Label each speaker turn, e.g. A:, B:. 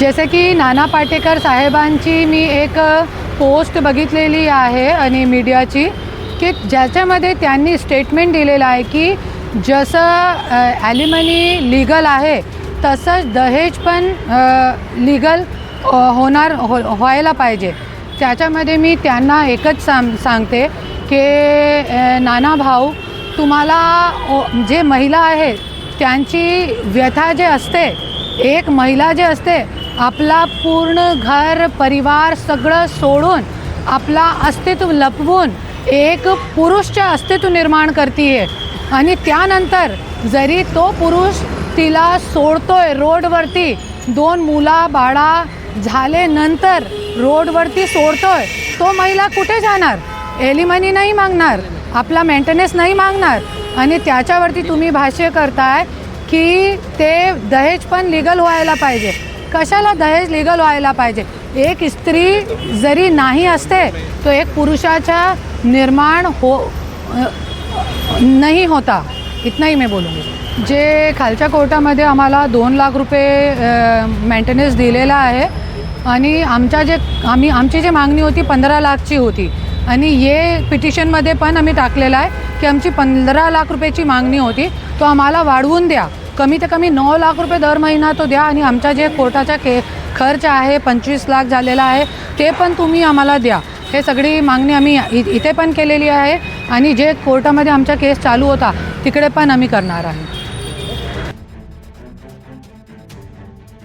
A: जसे की नाना पाटेकर साहेबांची मी एक पोस्ट बघितलेली आहे आणि मीडियाची की ज्याच्यामध्ये त्यांनी स्टेटमेंट दिलेलं आहे की जसं ॲलिमनी लिगल आहे तसंच दहेज पण लिगल होणार हो व्हायला पाहिजे. त्याच्यामध्ये मी त्यांना एकच सांग सांगते की नाना भाऊ तुम्हाला जे महिला आहे त्यांची व्यथा जे असते एक महिला जे असते आपला पूर्ण घर परिवार सगळं सोडून आपला अस्तित्व लपवून एक पुरुषच्या अस्तित्व निर्माण करते आणि त्यानंतर जरी तो पुरुष तिला सोडतोय रोडवरती दोन मुला बाळा झाल्यानंतर रोडवरती सोडतोय तो महिला कुठे जाणार? एलिमनी नाही मागणार आपला मेंटेनन्स नाही मागणार. आणि त्याच्यावरती तुम्ही भाष्य करताय की ते दहेज पण लिगल व्हायला पाहिजे. कशाला दहेज लिगल व्हायला पाहिजे? एक स्त्री जरी नाही असते तो एक पुरुषाच्या निर्माण हो नाही होता. इतनाही मी मैं जे खालच्या कोर्टामध्ये आम्हाला दोन लाख रुपये मेंटेनन्स दिलेला आहे आणि आमच्या जे आम्ही आमची जी मागणी होती पंधरा लाखची होती आणि ये पिटिशनमध्ये पण आम्ही टाकलेलं आहे की आमची पंधरा लाख रुपयाची मागणी होती तो आम्हाला वाढवून द्या. कमी ते कमी नऊ लाख रुपये दर महिना तो द्या आणि आमच्या जे कोर्टाचा के खर्च आहे पंचवीस लाख झालेला आहे ते पण तुम्ही आम्हाला द्या. हे सगळी मागणी आम्ही इ इथे पण केलेली आहे आणि जे कोर्टामध्ये आमचा केस चालू होता तिकडे पण आम्ही करणार आहे.